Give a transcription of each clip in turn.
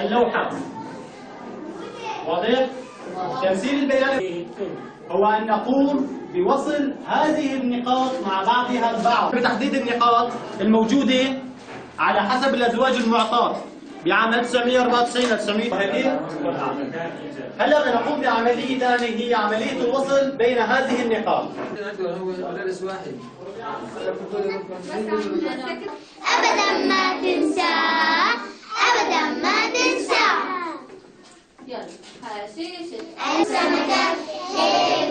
اللوحة. واضح؟ تمثيل البيان. هو أن نقوم بوصل هذه النقاط مع بعضها البعض. بتحديد النقاط الموجودة على حسب الأزواج المعطاة. بعام 1994 1900 هلا بدنا نقوم بعملية ثانية هي عملية الوصل بين هذه النقاط؟ هو مدرس واحد أبدا ما تنسى أبدا ما تنسى. يلا هشاشة السمكة هيك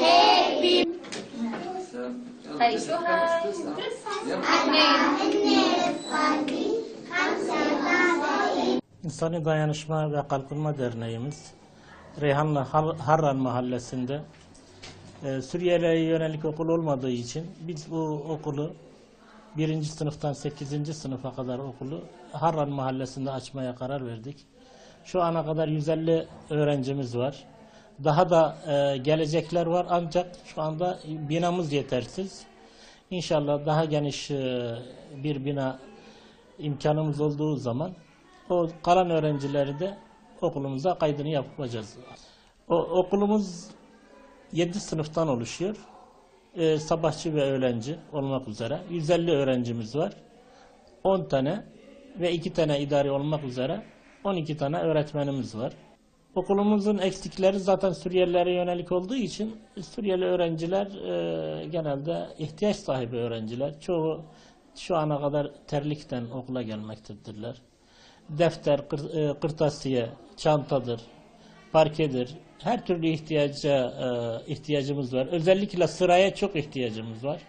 هيك بي خيشوها أربعة اثنين İnsani Dayanışma ve Kalkınma Derneğimiz Reyhanlı Har- Harran Mahallesi'nde e, Suriyelilere yönelik okul olmadığı için biz bu okulu birinci sınıftan 8. sınıfa kadar okulu Harran Mahallesi'nde açmaya karar verdik. Şu ana kadar 150 öğrencimiz var. Daha da e, gelecekler var ancak şu anda binamız yetersiz. İnşallah daha geniş e, bir bina imkanımız olduğu zaman o kalan öğrencileri de okulumuza kaydını yapacağız. O, okulumuz 7 sınıftan oluşuyor. Ee, sabahçı ve öğlenci olmak üzere 150 öğrencimiz var. 10 tane ve 2 tane idari olmak üzere 12 tane öğretmenimiz var. Okulumuzun eksikleri zaten Suriyelilere yönelik olduğu için Suriyeli öğrenciler e, genelde ihtiyaç sahibi öğrenciler. Çoğu şu ana kadar terlikten okula gelmektedirler. Defter, e, kırtasiye, çantadır, parkedir. Her türlü ihtiyaca e, ihtiyacımız var. Özellikle sıraya çok ihtiyacımız var.